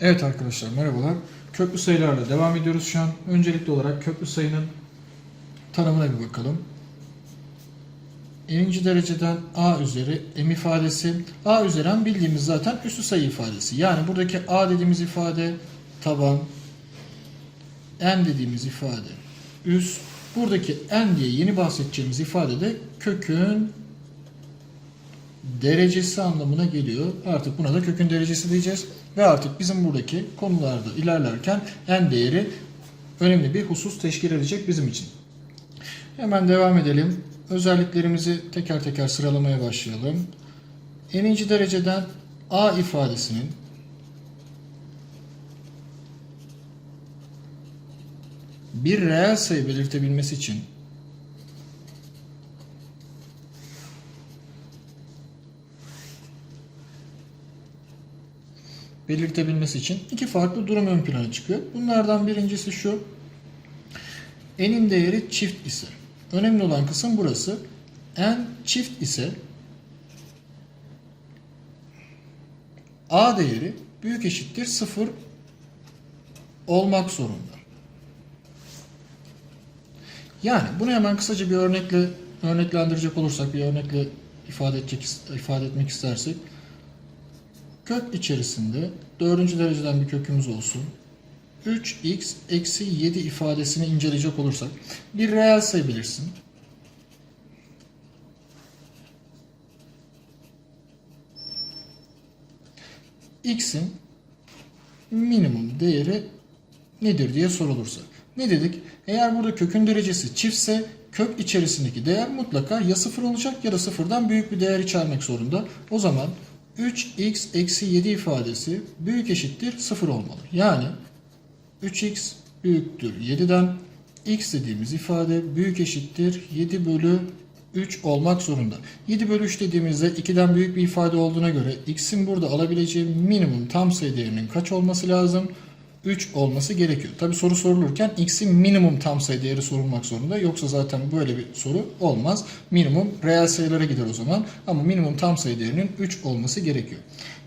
Evet arkadaşlar merhabalar. Köklü sayılarla devam ediyoruz şu an. Öncelikli olarak köklü sayının tanımına bir bakalım. Birinci dereceden a üzeri m ifadesi. a üzeri bildiğimiz zaten üstü sayı ifadesi. Yani buradaki a dediğimiz ifade taban, n dediğimiz ifade üst. Buradaki n diye yeni bahsedeceğimiz ifade de kökün derecesi anlamına geliyor. Artık buna da kökün derecesi diyeceğiz. Ve artık bizim buradaki konularda ilerlerken n değeri önemli bir husus teşkil edecek bizim için. Hemen devam edelim. Özelliklerimizi teker teker sıralamaya başlayalım. N'inci dereceden a ifadesinin bir reel sayı belirtebilmesi için belirtebilmesi için iki farklı durum ön plana çıkıyor. Bunlardan birincisi şu. N'in değeri çift ise. Önemli olan kısım burası. N çift ise A değeri büyük eşittir 0 olmak zorunda. Yani bunu hemen kısaca bir örnekle örneklendirecek olursak, bir örnekle ifade edecek ifade etmek istersek kök içerisinde dördüncü dereceden bir kökümüz olsun. 3x eksi 7 ifadesini inceleyecek olursak bir reel sayı bilirsin. x'in minimum değeri nedir diye sorulursa. Ne dedik? Eğer burada kökün derecesi çiftse kök içerisindeki değer mutlaka ya sıfır olacak ya da sıfırdan büyük bir değer içermek zorunda. O zaman 3x eksi 7 ifadesi büyük eşittir 0 olmalı. Yani 3x büyüktür 7'den x dediğimiz ifade büyük eşittir 7 bölü 3 olmak zorunda. 7 bölü 3 dediğimizde 2'den büyük bir ifade olduğuna göre x'in burada alabileceği minimum tam sayı değerinin kaç olması lazım? 3 olması gerekiyor. Tabi soru sorulurken x'in minimum tam sayı değeri sorulmak zorunda. Yoksa zaten böyle bir soru olmaz. Minimum reel sayılara gider o zaman. Ama minimum tam sayı değerinin 3 olması gerekiyor.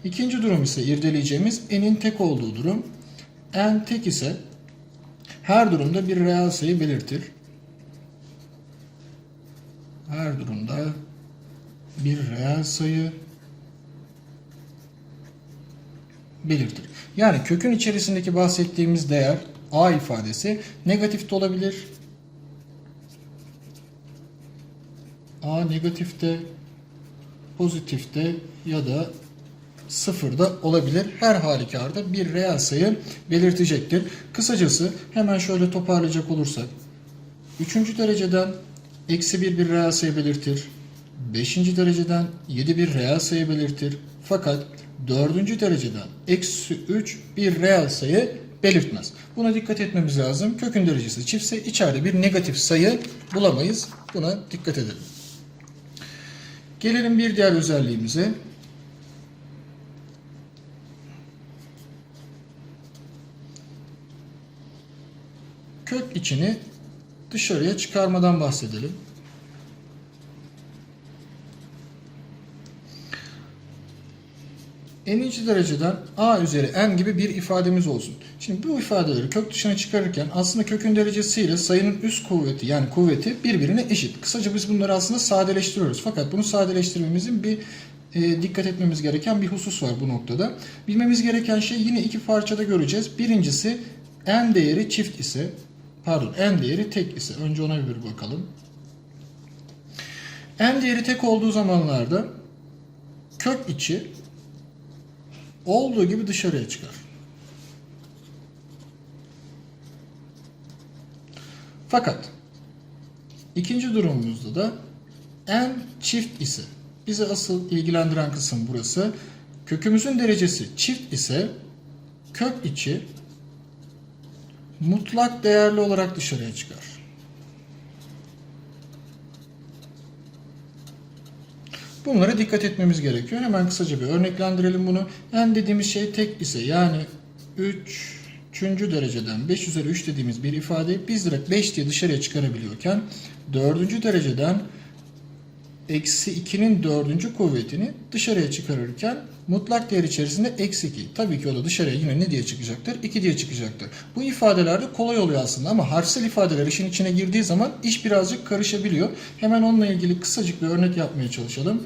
İkinci durum ise irdeleyeceğimiz n'in tek olduğu durum. n tek ise her durumda bir reel sayı belirtir. Her durumda bir reel sayı belirtir. Yani kökün içerisindeki bahsettiğimiz değer a ifadesi negatif de olabilir. a negatifte, pozitifte ya da sıfırda olabilir. Her halükarda bir reel sayı belirtecektir. Kısacası hemen şöyle toparlayacak olursak. Üçüncü dereceden eksi bir bir reel sayı belirtir. Beşinci dereceden 7 bir reel sayı belirtir. Fakat dördüncü dereceden eksi 3 bir reel sayı belirtmez. Buna dikkat etmemiz lazım. Kökün derecesi çiftse içeride bir negatif sayı bulamayız. Buna dikkat edelim. Gelelim bir diğer özelliğimize. Kök içini dışarıya çıkarmadan bahsedelim. N'inci dereceden a üzeri n gibi bir ifademiz olsun. Şimdi bu ifadeleri kök dışına çıkarırken aslında kökün derecesiyle sayının üst kuvveti yani kuvveti birbirine eşit. Kısaca biz bunları aslında sadeleştiriyoruz. Fakat bunu sadeleştirmemizin bir e, dikkat etmemiz gereken bir husus var bu noktada. Bilmemiz gereken şey yine iki parçada göreceğiz. Birincisi n değeri çift ise pardon n değeri tek ise önce ona bir bakalım. n değeri tek olduğu zamanlarda kök içi olduğu gibi dışarıya çıkar. Fakat ikinci durumumuzda da n çift ise bizi asıl ilgilendiren kısım burası. Kökümüzün derecesi çift ise kök içi mutlak değerli olarak dışarıya çıkar. Bunlara dikkat etmemiz gerekiyor. Hemen kısaca bir örneklendirelim bunu. n dediğimiz şey tek ise yani 3 üçüncü dereceden 5 üzeri 3 dediğimiz bir ifadeyi biz direkt 5 diye dışarıya çıkarabiliyorken dördüncü dereceden eksi 2'nin dördüncü kuvvetini dışarıya çıkarırken mutlak değer içerisinde eksi 2. Tabii ki o da dışarıya yine ne diye çıkacaktır? 2 diye çıkacaktır. Bu ifadelerde kolay oluyor aslında ama harfsel ifadeler işin içine girdiği zaman iş birazcık karışabiliyor. Hemen onunla ilgili kısacık bir örnek yapmaya çalışalım.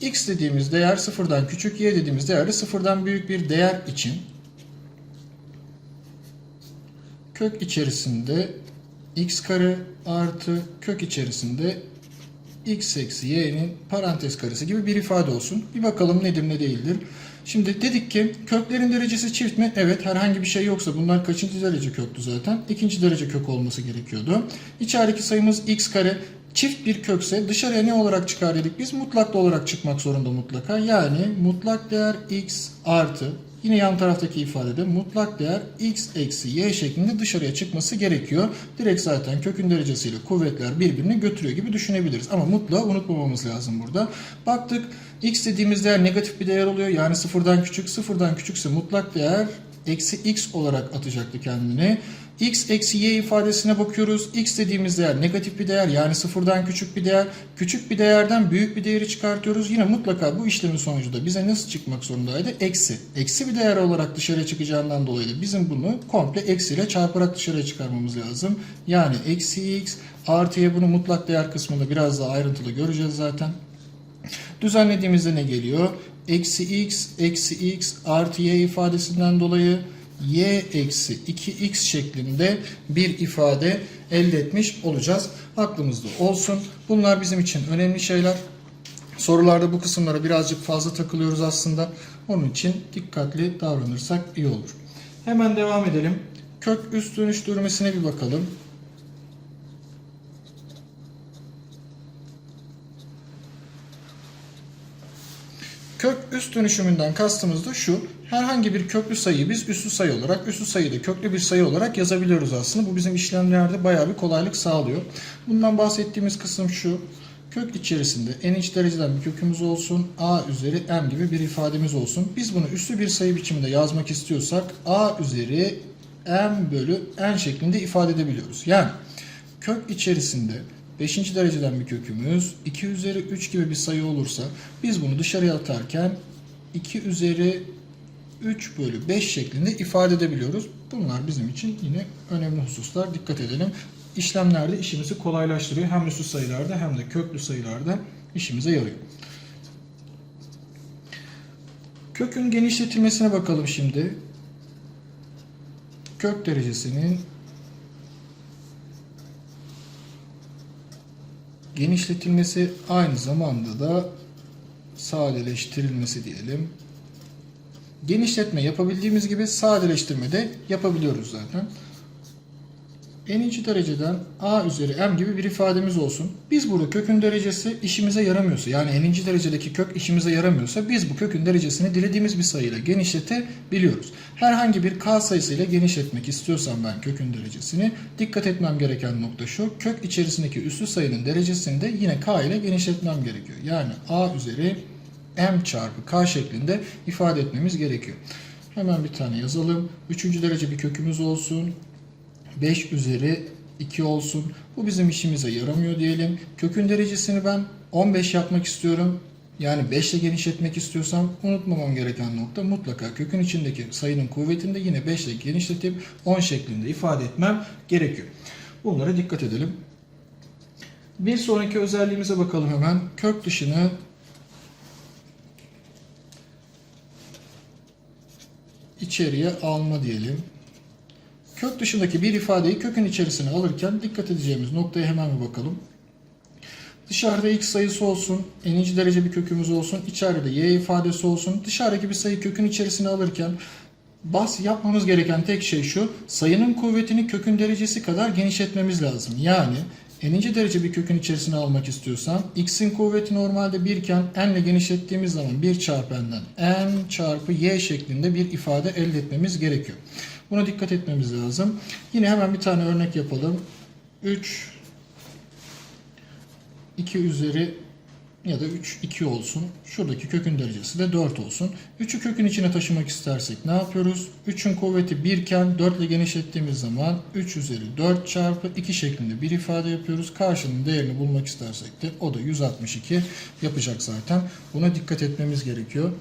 x dediğimiz değer sıfırdan küçük, y dediğimiz değer de sıfırdan büyük bir değer için kök içerisinde x kare artı kök içerisinde x eksi y'nin parantez karesi gibi bir ifade olsun. Bir bakalım nedir ne değildir. Şimdi dedik ki köklerin derecesi çift mi? Evet herhangi bir şey yoksa bunlar kaçıncı derece köktü zaten? İkinci derece kök olması gerekiyordu. İçerideki sayımız x kare çift bir kökse dışarıya ne olarak çıkar dedik biz? Mutlaklı olarak çıkmak zorunda mutlaka. Yani mutlak değer x artı Yine yan taraftaki ifadede mutlak değer x eksi y şeklinde dışarıya çıkması gerekiyor. Direkt zaten kökün derecesiyle kuvvetler birbirini götürüyor gibi düşünebiliriz. Ama mutlağı unutmamamız lazım burada. Baktık x dediğimiz değer negatif bir değer oluyor. Yani sıfırdan küçük. Sıfırdan küçükse mutlak değer eksi x olarak atacaktı kendini. X eksi y ifadesine bakıyoruz. x dediğimiz değer negatif bir değer yani sıfırdan küçük bir değer. Küçük bir değerden büyük bir değeri çıkartıyoruz. Yine mutlaka bu işlemin sonucu da bize nasıl çıkmak zorundaydı? Eksi. Eksi bir değer olarak dışarıya çıkacağından dolayı da bizim bunu komple eksiyle çarparak dışarıya çıkarmamız lazım. Yani eksi x artı y bunu mutlak değer kısmında biraz daha ayrıntılı göreceğiz zaten. Düzenlediğimizde ne geliyor? Eksi x, eksi x artı y ifadesinden dolayı y eksi 2x şeklinde bir ifade elde etmiş olacağız. Aklımızda olsun. Bunlar bizim için önemli şeyler. Sorularda bu kısımlara birazcık fazla takılıyoruz aslında. Onun için dikkatli davranırsak iyi olur. Hemen devam edelim. Kök üst dönüştürmesine bir bakalım. Kök üst dönüşümünden kastımız da şu. Herhangi bir köklü sayıyı biz üslü sayı olarak, üslü sayıyı da köklü bir sayı olarak yazabiliyoruz aslında. Bu bizim işlemlerde bayağı bir kolaylık sağlıyor. Bundan bahsettiğimiz kısım şu. Kök içerisinde en iç dereceden bir kökümüz olsun. A üzeri m gibi bir ifademiz olsun. Biz bunu üslü bir sayı biçiminde yazmak istiyorsak A üzeri m bölü n şeklinde ifade edebiliyoruz. Yani kök içerisinde 5. dereceden bir kökümüz 2 üzeri 3 gibi bir sayı olursa biz bunu dışarıya atarken 2 üzeri 3 bölü 5 şeklinde ifade edebiliyoruz. Bunlar bizim için yine önemli hususlar. Dikkat edelim. İşlemlerde işimizi kolaylaştırıyor. Hem üslü sayılarda hem de köklü sayılarda işimize yarıyor. Kökün genişletilmesine bakalım şimdi. Kök derecesinin genişletilmesi aynı zamanda da sadeleştirilmesi diyelim. Genişletme yapabildiğimiz gibi sadeleştirme de yapabiliyoruz zaten. N'inci dereceden A üzeri M gibi bir ifademiz olsun. Biz burada kökün derecesi işimize yaramıyorsa yani N'inci derecedeki kök işimize yaramıyorsa biz bu kökün derecesini dilediğimiz bir sayıyla genişletebiliyoruz. Herhangi bir K sayısıyla genişletmek istiyorsam ben kökün derecesini dikkat etmem gereken nokta şu. Kök içerisindeki üslü sayının derecesini de yine K ile genişletmem gerekiyor. Yani A üzeri M çarpı K şeklinde ifade etmemiz gerekiyor. Hemen bir tane yazalım. Üçüncü derece bir kökümüz olsun. 5 üzeri 2 olsun. Bu bizim işimize yaramıyor diyelim. Kökün derecesini ben 15 yapmak istiyorum. Yani 5 ile genişletmek istiyorsam unutmamam gereken nokta mutlaka kökün içindeki sayının kuvvetini de yine 5 ile genişletip 10 şeklinde ifade etmem gerekiyor. Bunlara dikkat edelim. Bir sonraki özelliğimize bakalım hemen. Kök dışını içeriye alma diyelim. Kök dışındaki bir ifadeyi kökün içerisine alırken dikkat edeceğimiz noktaya hemen bir bakalım. Dışarıda x sayısı olsun, n'inci derece bir kökümüz olsun, içeride y ifadesi olsun. Dışarıdaki bir sayı kökün içerisine alırken bas yapmamız gereken tek şey şu. Sayının kuvvetini kökün derecesi kadar genişletmemiz lazım. Yani n'inci derece bir kökün içerisine almak istiyorsam x'in kuvveti normalde 1 iken n ile genişlettiğimiz zaman 1 çarpı n'den n çarpı y şeklinde bir ifade elde etmemiz gerekiyor. Buna dikkat etmemiz lazım. Yine hemen bir tane örnek yapalım. 3 2 üzeri ya da 3 2 olsun. Şuradaki kökün derecesi de 4 olsun. 3'ü kökün içine taşımak istersek ne yapıyoruz? 3'ün kuvveti 1 iken 4 ile genişlettiğimiz zaman 3 üzeri 4 çarpı 2 şeklinde bir ifade yapıyoruz. Karşının değerini bulmak istersek de o da 162 yapacak zaten. Buna dikkat etmemiz gerekiyor.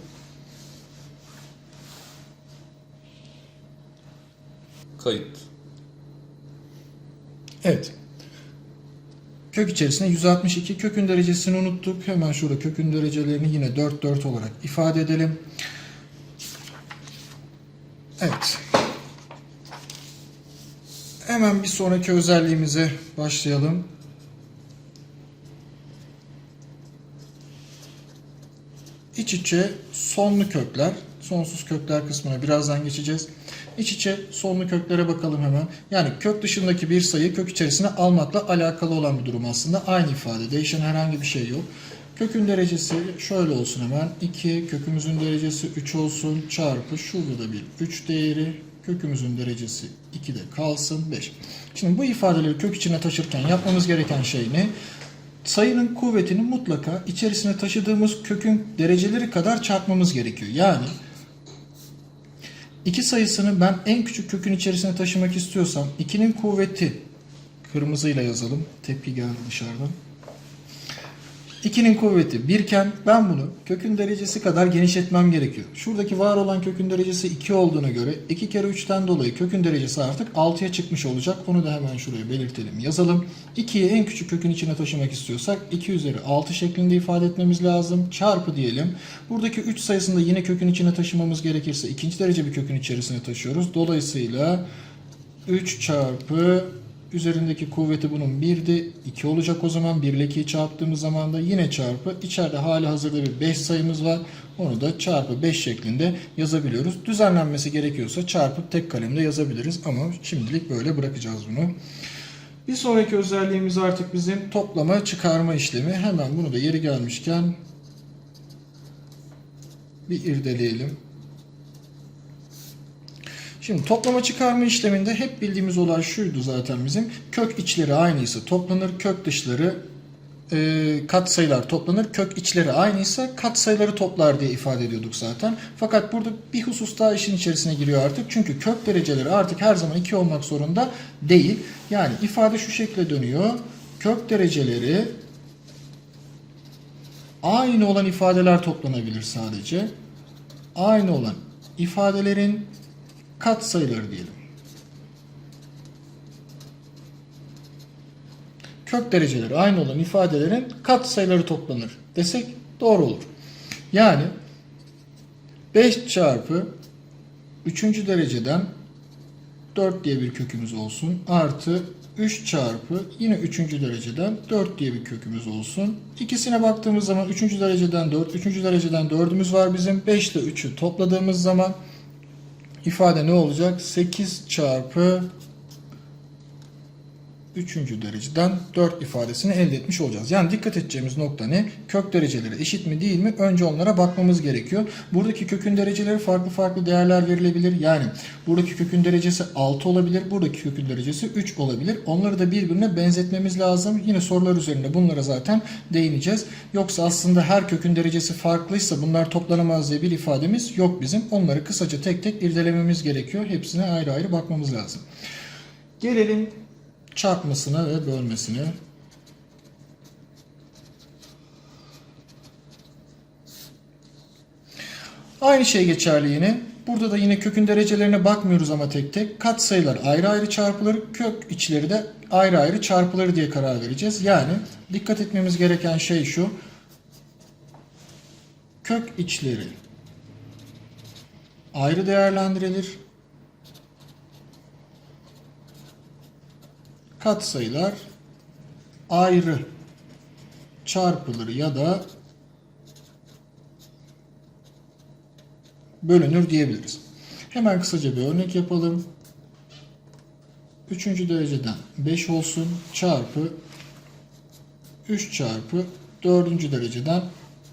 Kayıt. Evet. Kök içerisinde 162 kökün derecesini unuttuk. Hemen şurada kökün derecelerini yine 4 4 olarak ifade edelim. Evet. Hemen bir sonraki özelliğimize başlayalım. İç içe sonlu kökler, sonsuz kökler kısmına birazdan geçeceğiz. İç içe sonlu köklere bakalım hemen. Yani kök dışındaki bir sayı kök içerisine almakla alakalı olan bir durum aslında. Aynı ifade, değişen herhangi bir şey yok. Kökün derecesi şöyle olsun hemen. 2, kökümüzün derecesi 3 olsun. Çarpı şurada da bir 3 değeri. Kökümüzün derecesi 2 de kalsın 5. Şimdi bu ifadeleri kök içine taşırken yapmamız gereken şey ne? sayının kuvvetini mutlaka içerisine taşıdığımız kökün dereceleri kadar çarpmamız gerekiyor. Yani iki sayısını ben en küçük kökün içerisine taşımak istiyorsam 2'nin kuvveti kırmızıyla yazalım. Tepki geldi dışarıdan. 2'nin kuvveti 1 iken ben bunu kökün derecesi kadar genişletmem gerekiyor. Şuradaki var olan kökün derecesi 2 olduğuna göre 2 kere 3'ten dolayı kökün derecesi artık 6'ya çıkmış olacak. Onu da hemen şuraya belirtelim yazalım. 2'yi en küçük kökün içine taşımak istiyorsak 2 üzeri 6 şeklinde ifade etmemiz lazım. Çarpı diyelim. Buradaki 3 sayısını da yine kökün içine taşımamız gerekirse ikinci derece bir kökün içerisine taşıyoruz. Dolayısıyla 3 çarpı Üzerindeki kuvveti bunun 1'di. 2 olacak o zaman. 1 ile 2'yi çarptığımız zaman da yine çarpı. İçeride hali hazırda bir 5 sayımız var. Onu da çarpı 5 şeklinde yazabiliyoruz. Düzenlenmesi gerekiyorsa çarpı tek kalemde yazabiliriz. Ama şimdilik böyle bırakacağız bunu. Bir sonraki özelliğimiz artık bizim toplama çıkarma işlemi. Hemen bunu da yeri gelmişken bir irdeleyelim. Şimdi toplama çıkarma işleminde hep bildiğimiz olay şuydu zaten bizim. Kök içleri aynıysa toplanır, kök dışları e, kat sayılar toplanır, kök içleri aynıysa kat sayıları toplar diye ifade ediyorduk zaten. Fakat burada bir husus daha işin içerisine giriyor artık. Çünkü kök dereceleri artık her zaman 2 olmak zorunda değil. Yani ifade şu şekilde dönüyor. Kök dereceleri aynı olan ifadeler toplanabilir sadece. Aynı olan ifadelerin kat sayıları diyelim. Kök dereceleri aynı olan ifadelerin kat sayıları toplanır desek doğru olur. Yani 5 çarpı 3. dereceden 4 diye bir kökümüz olsun. Artı 3 çarpı yine 3. dereceden 4 diye bir kökümüz olsun. İkisine baktığımız zaman 3. dereceden 4, 3. dereceden 4'ümüz var bizim. 5 ile 3'ü topladığımız zaman ifade ne olacak? 8 çarpı 3. dereceden 4 ifadesini elde etmiş olacağız. Yani dikkat edeceğimiz nokta ne? Kök dereceleri eşit mi değil mi? Önce onlara bakmamız gerekiyor. Buradaki kökün dereceleri farklı farklı değerler verilebilir. Yani buradaki kökün derecesi 6 olabilir. Buradaki kökün derecesi 3 olabilir. Onları da birbirine benzetmemiz lazım. Yine sorular üzerinde bunlara zaten değineceğiz. Yoksa aslında her kökün derecesi farklıysa bunlar toplanamaz diye bir ifademiz yok bizim. Onları kısaca tek tek irdelememiz gerekiyor. Hepsine ayrı ayrı bakmamız lazım. Gelelim çarpmasına ve bölmesine. Aynı şey geçerli yine. Burada da yine kökün derecelerine bakmıyoruz ama tek tek. Kat sayılar ayrı ayrı çarpılır. Kök içleri de ayrı ayrı çarpılır diye karar vereceğiz. Yani dikkat etmemiz gereken şey şu. Kök içleri ayrı değerlendirilir. Katsayılar ayrı çarpılır ya da bölünür diyebiliriz. Hemen kısaca bir örnek yapalım. Üçüncü dereceden 5 olsun çarpı 3 çarpı dördüncü dereceden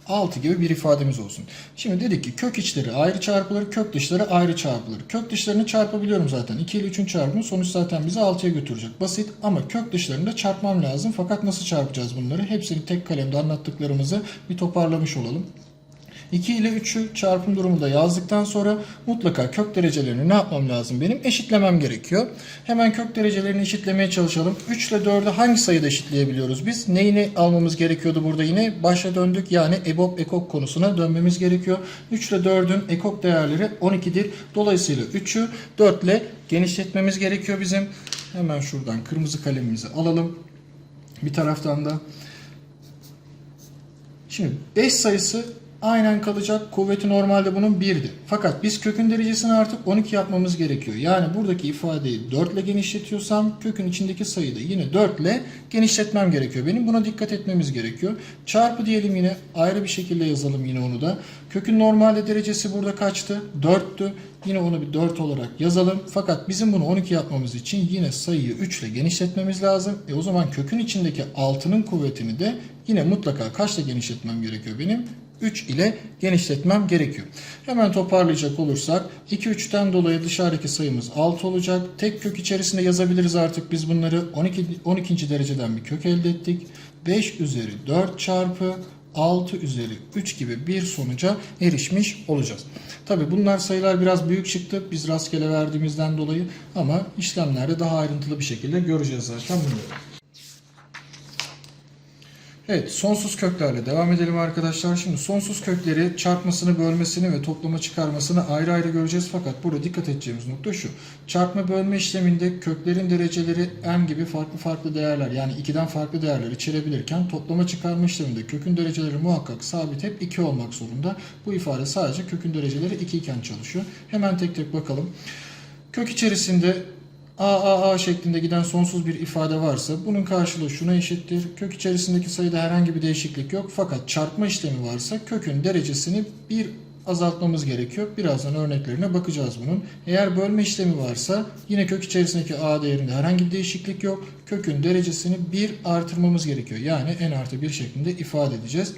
6 gibi bir ifademiz olsun. Şimdi dedik ki kök içleri ayrı çarpılır, kök dışları ayrı çarpılır. Kök dışlarını çarpabiliyorum zaten. 2 ile 3'ün çarpımı sonuç zaten bizi 6'ya götürecek. Basit ama kök dışlarını da çarpmam lazım. Fakat nasıl çarpacağız bunları? Hepsini tek kalemde anlattıklarımızı bir toparlamış olalım. 2 ile 3'ü çarpım durumunda yazdıktan sonra mutlaka kök derecelerini ne yapmam lazım benim? Eşitlemem gerekiyor. Hemen kök derecelerini eşitlemeye çalışalım. 3 ile 4'ü hangi sayıda eşitleyebiliyoruz biz? Neyini almamız gerekiyordu burada yine? Başa döndük yani EBOB ekok konusuna dönmemiz gerekiyor. 3 ile 4'ün ekok değerleri 12'dir. Dolayısıyla 3'ü 4 ile genişletmemiz gerekiyor bizim. Hemen şuradan kırmızı kalemimizi alalım. Bir taraftan da Şimdi 5 sayısı aynen kalacak. Kuvveti normalde bunun 1'di. Fakat biz kökün derecesini artık 12 yapmamız gerekiyor. Yani buradaki ifadeyi 4 ile genişletiyorsam kökün içindeki sayıyı da yine 4 ile genişletmem gerekiyor. Benim buna dikkat etmemiz gerekiyor. Çarpı diyelim yine ayrı bir şekilde yazalım yine onu da. Kökün normalde derecesi burada kaçtı? 4'tü. Yine onu bir 4 olarak yazalım. Fakat bizim bunu 12 yapmamız için yine sayıyı 3 ile genişletmemiz lazım. E o zaman kökün içindeki 6'nın kuvvetini de yine mutlaka kaçla genişletmem gerekiyor benim? 3 ile genişletmem gerekiyor. Hemen toparlayacak olursak 2 3'ten dolayı dışarıdaki sayımız 6 olacak. Tek kök içerisinde yazabiliriz artık biz bunları. 12 12. dereceden bir kök elde ettik. 5 üzeri 4 çarpı 6 üzeri 3 gibi bir sonuca erişmiş olacağız. Tabi bunlar sayılar biraz büyük çıktı biz rastgele verdiğimizden dolayı ama işlemlerde daha ayrıntılı bir şekilde göreceğiz zaten bunları. Evet, sonsuz köklerle devam edelim arkadaşlar. Şimdi sonsuz kökleri çarpmasını, bölmesini ve toplama çıkarmasını ayrı ayrı göreceğiz. Fakat burada dikkat edeceğimiz nokta şu. Çarpma bölme işleminde köklerin dereceleri n gibi farklı farklı değerler yani 2'den farklı değerler içerebilirken toplama çıkarma işleminde kökün dereceleri muhakkak sabit hep 2 olmak zorunda. Bu ifade sadece kökün dereceleri 2 iken çalışıyor. Hemen tek tek bakalım. Kök içerisinde a a a şeklinde giden sonsuz bir ifade varsa bunun karşılığı şuna eşittir. Kök içerisindeki sayıda herhangi bir değişiklik yok. Fakat çarpma işlemi varsa kökün derecesini bir azaltmamız gerekiyor. Birazdan örneklerine bakacağız bunun. Eğer bölme işlemi varsa yine kök içerisindeki a değerinde herhangi bir değişiklik yok. Kökün derecesini bir artırmamız gerekiyor. Yani n artı 1 şeklinde ifade edeceğiz.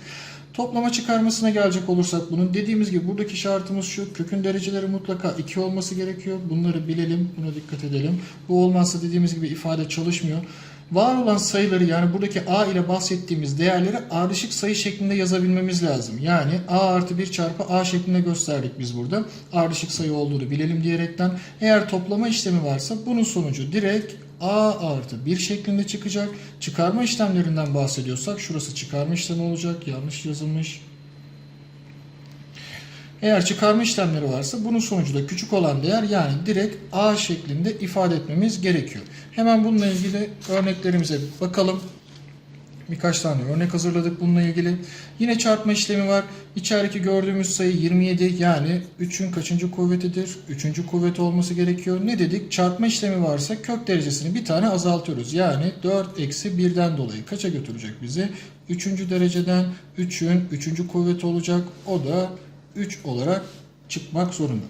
Toplama çıkarmasına gelecek olursak bunun dediğimiz gibi buradaki şartımız şu. Kökün dereceleri mutlaka 2 olması gerekiyor. Bunları bilelim, buna dikkat edelim. Bu olmazsa dediğimiz gibi ifade çalışmıyor. Var olan sayıları yani buradaki a ile bahsettiğimiz değerleri ardışık sayı şeklinde yazabilmemiz lazım. Yani a artı 1 çarpı a şeklinde gösterdik biz burada. Ardışık sayı olduğunu bilelim diyerekten. Eğer toplama işlemi varsa bunun sonucu direkt a artı 1 şeklinde çıkacak. Çıkarma işlemlerinden bahsediyorsak şurası çıkarma işlemi olacak. Yanlış yazılmış. Eğer çıkarma işlemleri varsa bunun sonucu da küçük olan değer yani direkt a şeklinde ifade etmemiz gerekiyor. Hemen bununla ilgili örneklerimize bakalım. Birkaç tane örnek hazırladık bununla ilgili. Yine çarpma işlemi var. İçerideki gördüğümüz sayı 27 yani 3'ün kaçıncı kuvvetidir? 3. kuvveti olması gerekiyor. Ne dedik? Çarpma işlemi varsa kök derecesini bir tane azaltıyoruz. Yani 4 eksi 1'den dolayı kaça götürecek bizi? 3. dereceden 3'ün 3. kuvveti olacak. O da 3 olarak çıkmak zorunda.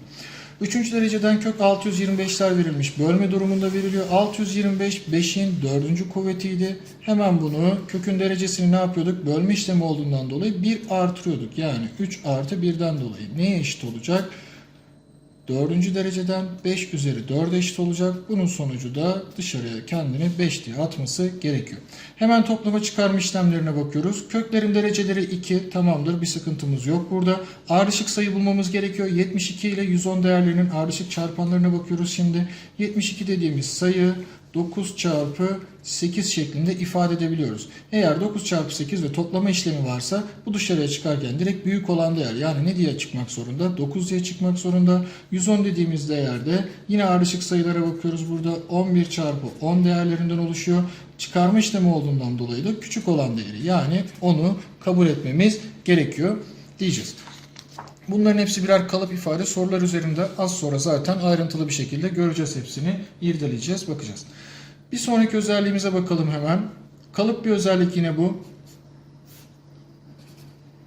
Üçüncü dereceden kök 625'ler verilmiş. Bölme durumunda veriliyor. 625 5'in dördüncü kuvvetiydi. Hemen bunu kökün derecesini ne yapıyorduk? Bölme işlemi olduğundan dolayı 1 artırıyorduk. Yani 3 artı 1'den dolayı neye eşit olacak? Dördüncü dereceden 5 üzeri 4'e eşit olacak. Bunun sonucu da dışarıya kendini 5 diye atması gerekiyor. Hemen toplama çıkarma işlemlerine bakıyoruz. Köklerin dereceleri 2 tamamdır. Bir sıkıntımız yok burada. Ardışık sayı bulmamız gerekiyor. 72 ile 110 değerlerinin ardışık çarpanlarına bakıyoruz şimdi. 72 dediğimiz sayı 9 çarpı 8 şeklinde ifade edebiliyoruz. Eğer 9 çarpı 8 ve toplama işlemi varsa bu dışarıya çıkarken direkt büyük olan değer yani ne diye çıkmak zorunda? 9 diye çıkmak zorunda. 110 dediğimiz değerde yine ardışık sayılara bakıyoruz burada 11 çarpı 10 değerlerinden oluşuyor. Çıkarma işlemi olduğundan dolayı da küçük olan değeri yani onu kabul etmemiz gerekiyor diyeceğiz. Bunların hepsi birer kalıp ifade. Sorular üzerinde az sonra zaten ayrıntılı bir şekilde göreceğiz hepsini. irdeleyeceğiz, bakacağız. Bir sonraki özelliğimize bakalım hemen. Kalıp bir özellik yine bu.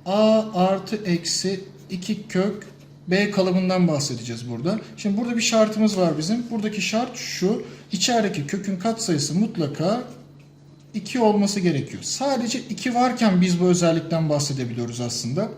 A artı eksi 2 kök B kalıbından bahsedeceğiz burada. Şimdi burada bir şartımız var bizim. Buradaki şart şu. İçerideki kökün katsayısı mutlaka 2 olması gerekiyor. Sadece 2 varken biz bu özellikten bahsedebiliyoruz aslında.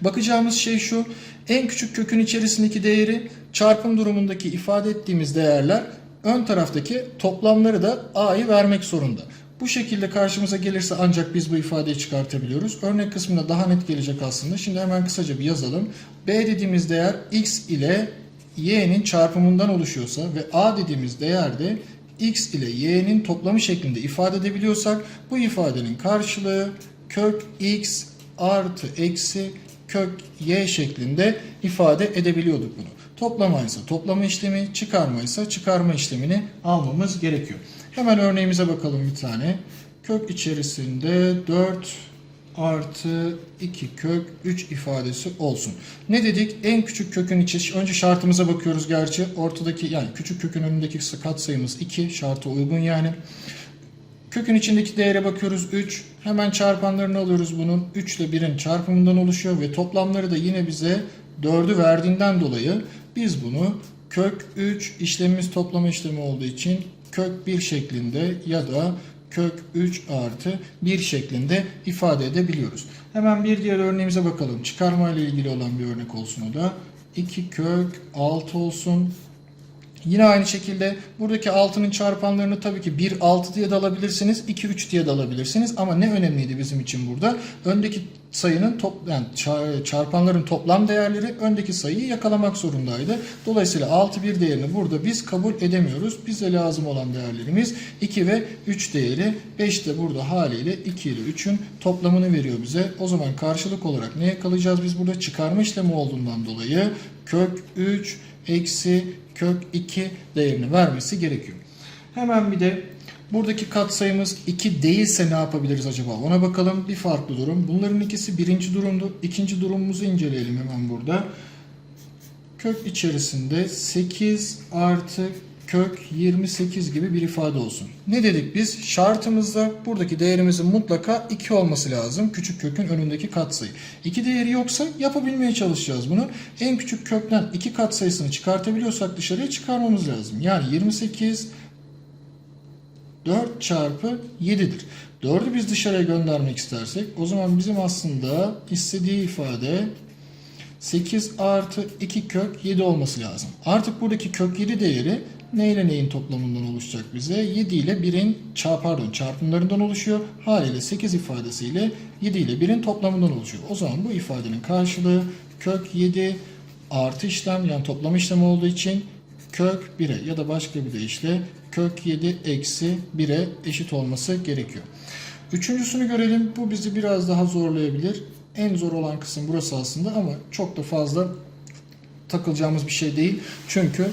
Bakacağımız şey şu. En küçük kökün içerisindeki değeri çarpım durumundaki ifade ettiğimiz değerler ön taraftaki toplamları da a'yı vermek zorunda. Bu şekilde karşımıza gelirse ancak biz bu ifadeyi çıkartabiliyoruz. Örnek kısmında daha net gelecek aslında. Şimdi hemen kısaca bir yazalım. B dediğimiz değer x ile y'nin çarpımından oluşuyorsa ve a dediğimiz değer de x ile y'nin toplamı şeklinde ifade edebiliyorsak bu ifadenin karşılığı kök x artı eksi kök y şeklinde ifade edebiliyorduk bunu. Toplama ise toplama işlemi, çıkarma ise çıkarma işlemini almamız gerekiyor. Hemen örneğimize bakalım bir tane. Kök içerisinde 4 artı 2 kök 3 ifadesi olsun. Ne dedik? En küçük kökün içi önce şartımıza bakıyoruz gerçi. Ortadaki yani küçük kökün önündeki katsayımız 2 şarta uygun yani. Kökün içindeki değere bakıyoruz 3. Hemen çarpanlarını alıyoruz bunun. 3 ile 1'in çarpımından oluşuyor ve toplamları da yine bize 4'ü verdiğinden dolayı biz bunu kök 3 işlemimiz toplama işlemi olduğu için kök 1 şeklinde ya da kök 3 artı 1 şeklinde ifade edebiliyoruz. Hemen bir diğer örneğimize bakalım. Çıkarma ile ilgili olan bir örnek olsun o da. 2 kök 6 olsun. Yine aynı şekilde buradaki 6'nın çarpanlarını tabii ki 1 6 diye de alabilirsiniz, 2 3 diye de alabilirsiniz ama ne önemliydi bizim için burada? Öndeki sayının top yani ça- çarpanların toplam değerleri öndeki sayıyı yakalamak zorundaydı. Dolayısıyla 6 bir değerini burada biz kabul edemiyoruz. Bize lazım olan değerlerimiz 2 ve 3 değeri. 5 de burada haliyle 2 ile 3'ün toplamını veriyor bize. O zaman karşılık olarak ne yakalayacağız biz burada? Çıkarma işlemi olduğundan dolayı kök 3 eksi kök 2 değerini vermesi gerekiyor. Hemen bir de buradaki katsayımız 2 değilse ne yapabiliriz acaba ona bakalım. Bir farklı durum. Bunların ikisi birinci durumdu. İkinci durumumuzu inceleyelim hemen burada. Kök içerisinde 8 artı kök 28 gibi bir ifade olsun. Ne dedik biz? Şartımızda buradaki değerimizin mutlaka 2 olması lazım. Küçük kökün önündeki katsayı. 2 değeri yoksa yapabilmeye çalışacağız bunu. En küçük kökten 2 katsayısını çıkartabiliyorsak dışarıya çıkarmamız lazım. Yani 28 4 çarpı 7'dir. 4'ü biz dışarıya göndermek istersek o zaman bizim aslında istediği ifade 8 artı 2 kök 7 olması lazım. Artık buradaki kök 7 değeri ne ile neyin toplamından oluşacak bize? 7 ile 1'in çarp, pardon, çarpımlarından oluşuyor. Haliyle 8 ifadesiyle 7 ile 1'in toplamından oluşuyor. O zaman bu ifadenin karşılığı kök 7 artı işlem yani toplama işlemi olduğu için kök 1'e ya da başka bir deyişle kök 7 eksi 1'e eşit olması gerekiyor. Üçüncüsünü görelim. Bu bizi biraz daha zorlayabilir. En zor olan kısım burası aslında ama çok da fazla takılacağımız bir şey değil. Çünkü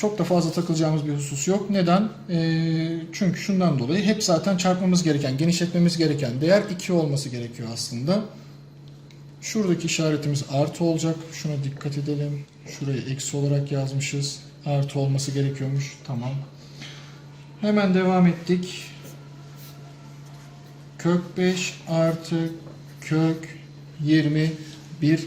çok da fazla takılacağımız bir husus yok. Neden? Ee, çünkü şundan dolayı hep zaten çarpmamız gereken, genişletmemiz gereken değer 2 olması gerekiyor aslında. Şuradaki işaretimiz artı olacak. Şuna dikkat edelim. Şuraya eksi olarak yazmışız. Artı olması gerekiyormuş. Tamam. Hemen devam ettik. Kök 5 artı kök 21.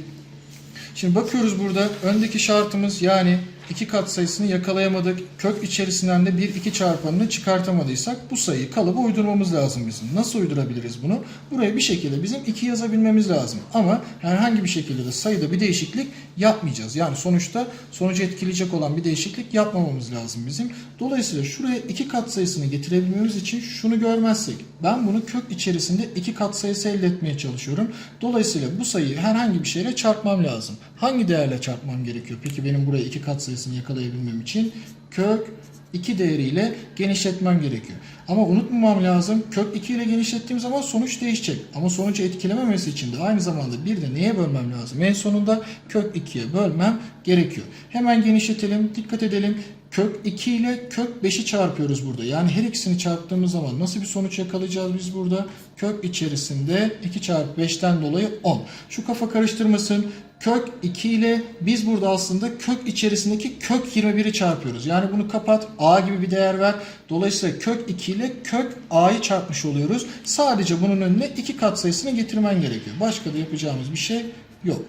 Şimdi bakıyoruz burada öndeki şartımız yani iki kat sayısını yakalayamadık. Kök içerisinden de 1 2 çarpanını çıkartamadıysak bu sayıyı kalıba uydurmamız lazım bizim. Nasıl uydurabiliriz bunu? Buraya bir şekilde bizim 2 yazabilmemiz lazım. Ama herhangi bir şekilde de sayıda bir değişiklik yapmayacağız. Yani sonuçta sonucu etkileyecek olan bir değişiklik yapmamamız lazım bizim. Dolayısıyla şuraya 2 kat sayısını getirebilmemiz için şunu görmezsek ben bunu kök içerisinde 2 kat sayısı elde etmeye çalışıyorum. Dolayısıyla bu sayıyı herhangi bir şeyle çarpmam lazım. Hangi değerle çarpmam gerekiyor? Peki benim buraya 2 kat sayısını yakalayabilmem için kök 2 değeriyle genişletmem gerekiyor. Ama unutmamam lazım kök 2 ile genişlettiğim zaman sonuç değişecek. Ama sonucu etkilememesi için de aynı zamanda bir de neye bölmem lazım? En sonunda kök 2'ye bölmem gerekiyor. Hemen genişletelim. Dikkat edelim. Kök 2 ile kök 5'i çarpıyoruz burada. Yani her ikisini çarptığımız zaman nasıl bir sonuç yakalayacağız biz burada? Kök içerisinde 2 çarpı 5'ten dolayı 10. Şu kafa karıştırmasın. Kök 2 ile biz burada aslında kök içerisindeki kök 21'i çarpıyoruz. Yani bunu kapat. A gibi bir değer ver. Dolayısıyla kök 2 ile kök A'yı çarpmış oluyoruz. Sadece bunun önüne 2 kat sayısını getirmen gerekiyor. Başka da yapacağımız bir şey yok.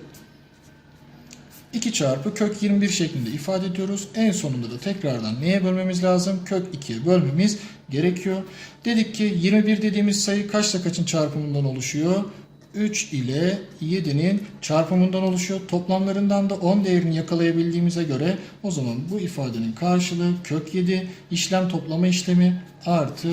2 çarpı kök 21 şeklinde ifade ediyoruz. En sonunda da tekrardan neye bölmemiz lazım? Kök 2'ye bölmemiz gerekiyor. Dedik ki 21 dediğimiz sayı kaçla kaçın çarpımından oluşuyor? 3 ile 7'nin çarpımından oluşuyor. Toplamlarından da 10 değerini yakalayabildiğimize göre o zaman bu ifadenin karşılığı kök 7 işlem toplama işlemi artı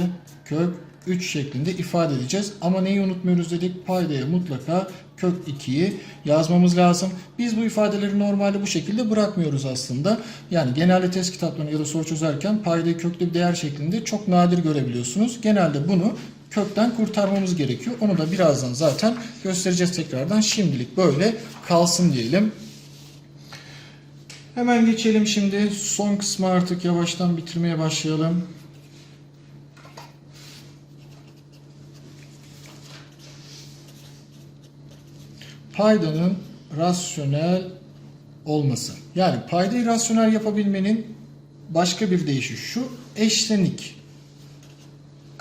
kök 3 şeklinde ifade edeceğiz. Ama neyi unutmuyoruz dedik? Paydaya mutlaka kök 2'yi yazmamız lazım. Biz bu ifadeleri normalde bu şekilde bırakmıyoruz aslında. Yani genelde test kitaplarını ya da soru çözerken paydayı köklü bir değer şeklinde çok nadir görebiliyorsunuz. Genelde bunu kökten kurtarmamız gerekiyor. Onu da birazdan zaten göstereceğiz tekrardan. Şimdilik böyle kalsın diyelim. Hemen geçelim şimdi. Son kısmı artık yavaştan bitirmeye başlayalım. Paydanın rasyonel olması. Yani paydayı rasyonel yapabilmenin başka bir deyişi şu eşlenik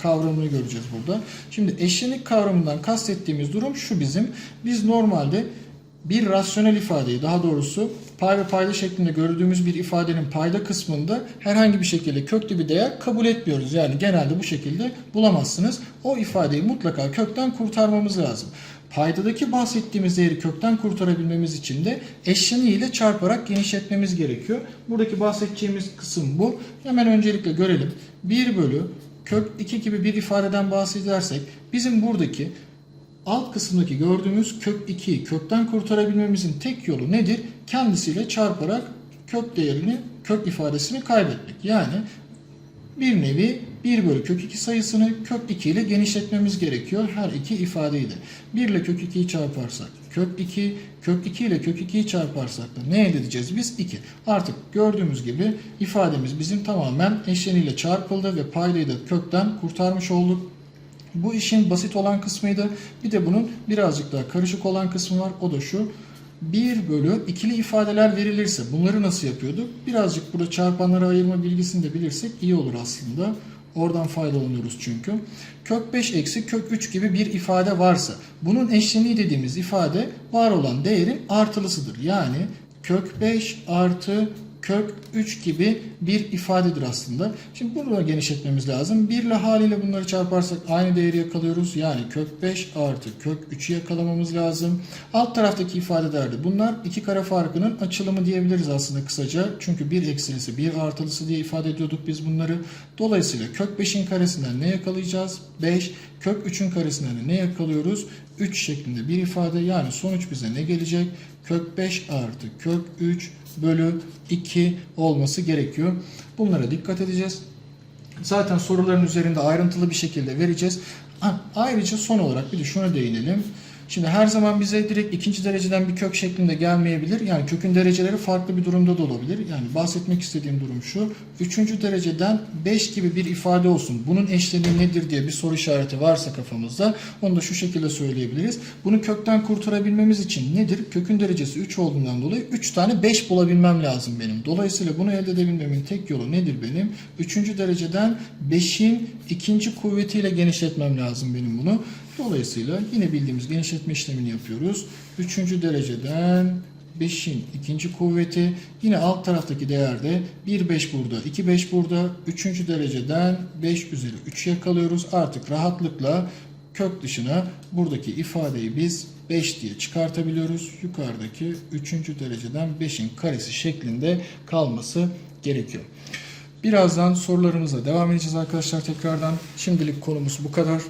kavramını göreceğiz burada. Şimdi eşlenik kavramından kastettiğimiz durum şu bizim. Biz normalde bir rasyonel ifadeyi daha doğrusu pay ve payda şeklinde gördüğümüz bir ifadenin payda kısmında herhangi bir şekilde köklü bir değer kabul etmiyoruz. Yani genelde bu şekilde bulamazsınız. O ifadeyi mutlaka kökten kurtarmamız lazım. Paydadaki bahsettiğimiz değeri kökten kurtarabilmemiz için de eşleniği ile çarparak genişletmemiz gerekiyor. Buradaki bahsedeceğimiz kısım bu. Hemen öncelikle görelim. 1 bölü kök 2 gibi bir ifadeden bahsedersek bizim buradaki alt kısımdaki gördüğümüz kök 2'yi kökten kurtarabilmemizin tek yolu nedir? Kendisiyle çarparak kök değerini, kök ifadesini kaybetmek. Yani bir nevi 1 bölü kök 2 sayısını kök 2 ile genişletmemiz gerekiyor her iki ifadeyi de. 1 ile kök 2'yi çarparsak kök 2, kök 2 ile kök 2'yi çarparsak da ne elde edeceğiz biz? 2. Artık gördüğümüz gibi ifademiz bizim tamamen eşleniyle çarpıldı ve paydayı da kökten kurtarmış olduk. Bu işin basit olan kısmıydı. Bir de bunun birazcık daha karışık olan kısmı var. O da şu. 1 bölü ikili ifadeler verilirse bunları nasıl yapıyorduk? Birazcık burada çarpanlara ayırma bilgisini de bilirsek iyi olur aslında. Oradan faydalanıyoruz çünkü. Kök 5 eksi kök 3 gibi bir ifade varsa bunun eşleniği dediğimiz ifade var olan değerin artılısıdır. Yani kök 5 artı kök 3 gibi bir ifadedir aslında. Şimdi bunu da genişletmemiz lazım. 1 ile haliyle bunları çarparsak aynı değeri yakalıyoruz. Yani kök 5 artı kök 3'ü yakalamamız lazım. Alt taraftaki ifadelerde bunlar iki kare farkının açılımı diyebiliriz aslında kısaca. Çünkü bir eksilisi bir artılısı diye ifade ediyorduk biz bunları. Dolayısıyla kök 5'in karesinden ne yakalayacağız? 5. Kök 3'ün karesinden de ne yakalıyoruz? 3 şeklinde bir ifade. Yani sonuç bize ne gelecek? Kök 5 artı kök 3 bölü 2 olması gerekiyor. Bunlara dikkat edeceğiz. Zaten soruların üzerinde ayrıntılı bir şekilde vereceğiz. Ha, Ayrıca son olarak bir de şuna değinelim. Şimdi her zaman bize direkt ikinci dereceden bir kök şeklinde gelmeyebilir. Yani kökün dereceleri farklı bir durumda da olabilir. Yani bahsetmek istediğim durum şu. Üçüncü dereceden 5 gibi bir ifade olsun. Bunun eşleniği nedir diye bir soru işareti varsa kafamızda onu da şu şekilde söyleyebiliriz. Bunu kökten kurtarabilmemiz için nedir? Kökün derecesi 3 olduğundan dolayı 3 tane 5 bulabilmem lazım benim. Dolayısıyla bunu elde edebilmemin tek yolu nedir benim? Üçüncü dereceden 5'in ikinci kuvvetiyle genişletmem lazım benim bunu. Dolayısıyla yine bildiğimiz genişletme işlemini yapıyoruz. Üçüncü dereceden 5'in ikinci kuvveti yine alt taraftaki değerde 1 5 burada 2 5 burada 3. dereceden 5 üzeri 3 yakalıyoruz. Artık rahatlıkla kök dışına buradaki ifadeyi biz 5 diye çıkartabiliyoruz. Yukarıdaki 3. dereceden 5'in karesi şeklinde kalması gerekiyor. Birazdan sorularımıza devam edeceğiz arkadaşlar tekrardan. Şimdilik konumuz bu kadar.